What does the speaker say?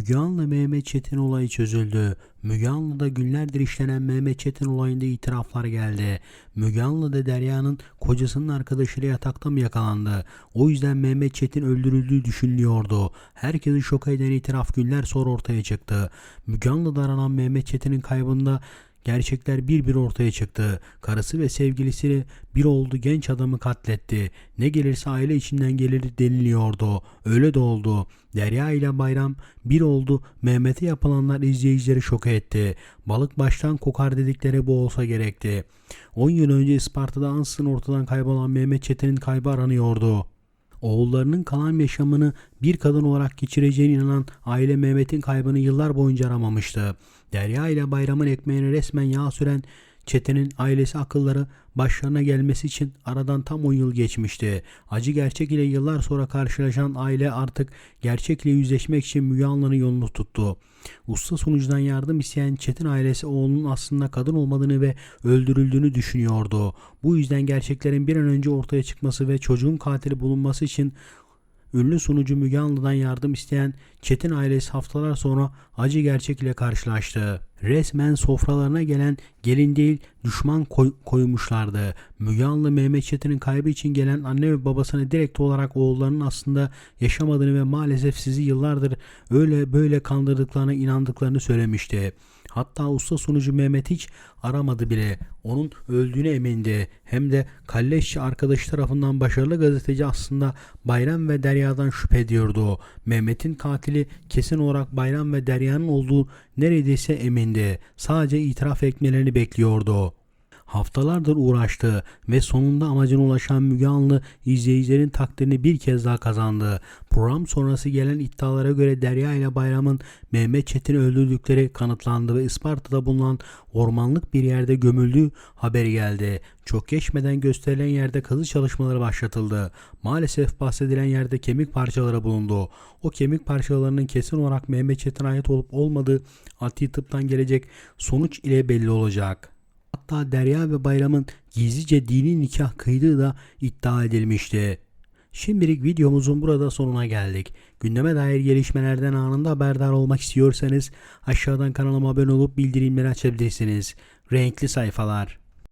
Müge Anlı Mehmet Çetin olayı çözüldü. Müge Anlı'da günlerdir işlenen Mehmet Çetin olayında itiraflar geldi. Müge Anlı da Derya'nın kocasının arkadaşıyla yatakta mı yakalandı? O yüzden Mehmet Çetin öldürüldüğü düşünülüyordu. Herkesi şok eden itiraf günler sonra ortaya çıktı. Müge Anlı'da aranan Mehmet Çetin'in kaybında Gerçekler bir bir ortaya çıktı. Karısı ve sevgilisi bir oldu genç adamı katletti. Ne gelirse aile içinden gelir deniliyordu. Öyle de oldu. Derya ile Bayram bir oldu. Mehmet'e yapılanlar izleyicileri şok etti. Balık baştan kokar dedikleri bu olsa gerekti. 10 yıl önce Isparta'da ansızın ortadan kaybolan Mehmet Çetin'in kaybı aranıyordu. Oğullarının kalan yaşamını bir kadın olarak geçireceğine inanan aile Mehmet'in kaybını yıllar boyunca aramamıştı. Derya ile bayramın ekmeğine resmen yağ süren Çetin'in ailesi akılları başlarına gelmesi için aradan tam 10 yıl geçmişti. Acı gerçek ile yıllar sonra karşılaşan aile artık gerçekle yüzleşmek için Müge Anlı'nın yolunu tuttu. Usta sunucudan yardım isteyen Çetin ailesi oğlunun aslında kadın olmadığını ve öldürüldüğünü düşünüyordu. Bu yüzden gerçeklerin bir an önce ortaya çıkması ve çocuğun katili bulunması için ünlü sunucu Müge Anlı'dan yardım isteyen Çetin ailesi haftalar sonra acı gerçek ile karşılaştı. Resmen sofralarına gelen gelin değil düşman koy- koymuşlardı. Müge Anlı Mehmet Çetin'in kaybı için gelen anne ve babasını direkt olarak oğullarının aslında yaşamadığını ve maalesef sizi yıllardır öyle böyle kandırdıklarına inandıklarını söylemişti. Hatta usta sunucu Mehmet hiç aramadı bile. Onun öldüğüne emindi. Hem de kalleşçi arkadaşı tarafından başarılı gazeteci aslında Bayram ve Derya'dan şüphe ediyordu. Mehmet'in katili kesin olarak Bayram ve Derya'nın olduğu neredeyse emindi. Sadece itiraf etmelerini bekliyordu. Haftalardır uğraştı ve sonunda amacına ulaşan Müge Anlı izleyicilerin takdirini bir kez daha kazandı. Program sonrası gelen iddialara göre Derya ile Bayram'ın Mehmet Çetin'i öldürdükleri kanıtlandı ve Isparta'da bulunan ormanlık bir yerde gömüldüğü haberi geldi. Çok geçmeden gösterilen yerde kazı çalışmaları başlatıldı. Maalesef bahsedilen yerde kemik parçaları bulundu. O kemik parçalarının kesin olarak Mehmet Çetin'e ait olup olmadığı adli tıptan gelecek sonuç ile belli olacak. Hatta Derya ve Bayram'ın gizlice dini nikah kıydığı da iddia edilmişti. Şimdilik videomuzun burada sonuna geldik. Gündeme dair gelişmelerden anında haberdar olmak istiyorsanız aşağıdan kanalıma abone olup bildirimleri açabilirsiniz. Renkli sayfalar.